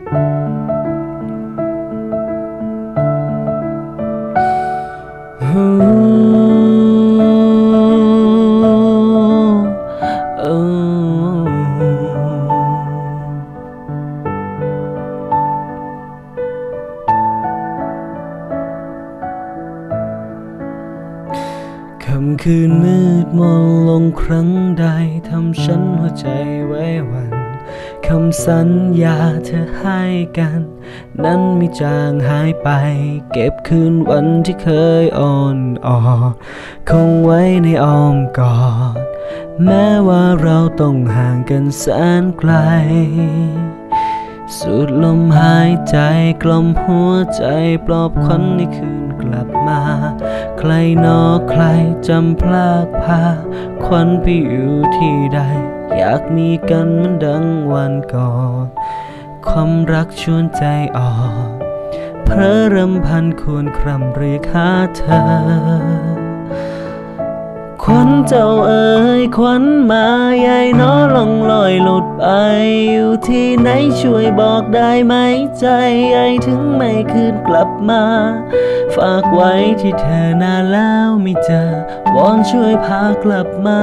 คำคืนมืดมนลงครั้งใดทำฉันหัวใจไว้หวัน คำสัญญาเธอให้กัน นั้นไม่จางหายไป เก็บคืนวันที่เคยอ่อนอ่อนคงไว้ในอ้อมกอด แม้ว่าเราต้องห่างกันแสนไกลสูดลมหายใจกล่อมหัวใจปลอบควันในคืนกลับมา ใครนอใครจำพลากพาควันไปอยู่ที่ใด อยากมีกันมือนดังวันก่อน ความรักชวนใจอ่อนเพรอรำพันควรคร่ำเรียกหาเธอ ควันเจ้าเอ๋ยควันมาใหญ่น้อลองลอยหลุดไป อยู่ที่ไหนช่วยบอกได้ไหมใจไอถึงไม่คืนกลับมา ฝากไว้ที่เธอนานแล้วไม่เจอวอนช่วยพากลับมา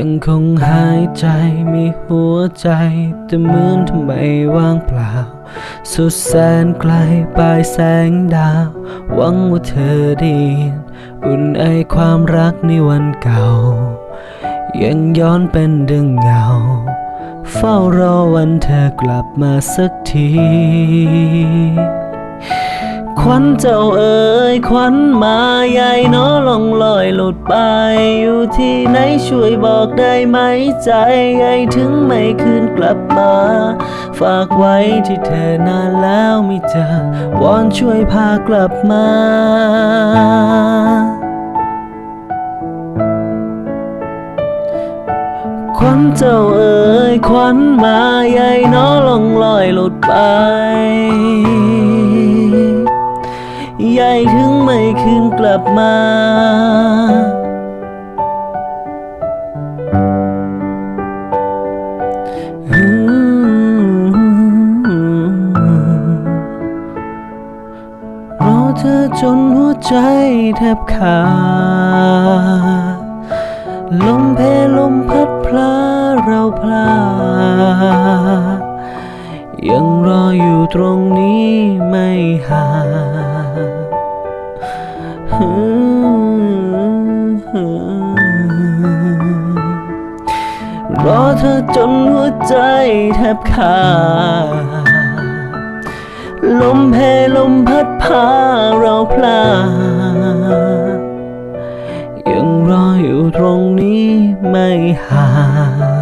ยังคงหายใจมีหัวใจแต่เหมือนทำไมว่างเปล่า สุดแสนไกลปลายแสงดาว หวังว่าเธอด้ยินอุ่นไอความรักในวันเก่า ยังย้อนเป็นดึงเงา เฝ้ารอวันเธอกลับมาสักที ควันเจ้าเอ๋ยควันมาใหญ่น้อลองลอยหลุดไป อยู่ที่ไหนช่วยบอกได้ไหมใจไอ้ถึงไม่คืนกลับมา ฝากไว้ที่เธอนานแล้วไม่เจอวอนช่วยพากลับมาควันเจ้าเอ๋ยควันมาใหญ่น้อลองลอยหลุดไป ใหญ่ถึงไม่คืนกลับมา รอเธอจนหัวใจแทบขาดลมเพลลมพัดพลาเราพลาดยังรออยู่ตรงนี้ไม่ห่าง รอเธอจนหัวใจแทบขาดลมเพลลมพัดพาเราพลาดยังรออยู่ตรงนี้ไม่ห่าง